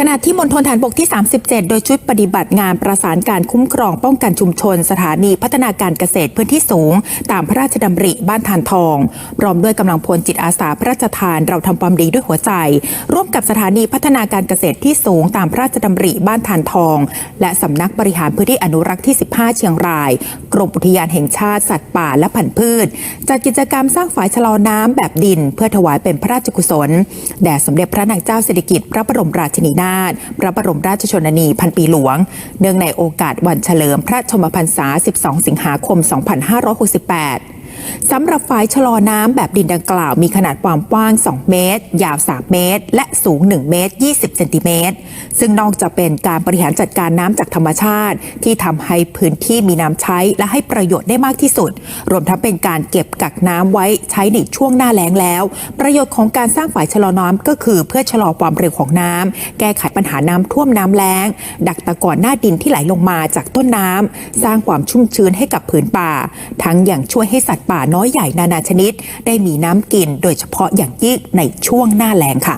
ขณะที่มณฑลฐานบกที่ 37 โดยชุดปฏิบัติงานประสานการคุ้มครองป้องกันชุมชน สถานีพัฒนาการเกษตรพื้นที่สูง ตามพระราชดำริบ้านทานทอง พร้อมด้วยกำลังพลจิตอาสาพระราชทานเราทำความดีด้วยหัวใจ ร่วมกับสถานีพัฒนาการเกษตรที่สูง ตามพระราชดำริบ้านทานทอง และสำนักบริหารพื้นที่อนุรักษ์ที่ 15 เชียงราย กรมอุทยานแห่งชาติสัตว์ป่าและพันธุ์พืชจัดกิจกรรมสร้างฝายชะลอน้ำแบบดิน เพื่อถวายเป็นพระราชกุศลแด่สมเด็จพระนางเจ้าสิริกิติ์พระบรมราชินีนาถพระบรมราชชนนีพันปีหลวง เนื่องในโอกาสวันเฉลิมพระชมพรรษา 12 สิงหาคม 2568 สำหรับฝายชะลอน้ำแบบดินดังกล่าวมีขนาดความกว้าง 2 เมตร ยาว 3 เมตร และสูง 1 เมตร 20 เซนติเมตร ซึ่งนอกจากเป็นการบริหารจัดการน้ำจากธรรมชาติ ที่ทำให้พื้นที่มีน้ำใช้และให้ประโยชน์ได้มากที่สุด รวมทั้งเป็นการเก็บกักน้ำไว้ใช้ในช่วงหน้าแล้งแล้ว ประโยชน์ของการสร้างฝายชะลอน้ำก็คือเพื่อชะลอความเร็วของน้ำแก้ไขปัญหาน้ำท่วมน้ำแล้ง ดักตะกอนหน้าดินที่ไหลลงมาจากต้นน้ำสร้างความชุ่มชื้นให้กับผืนป่า ทั้งอย่างช่วยให้สัตว์ป่าป่าน้อยใหญ่นานาชนิด ได้มีน้ำกินโดยเฉพาะอย่างยิ่งในช่วงหน้าแล้งค่ะ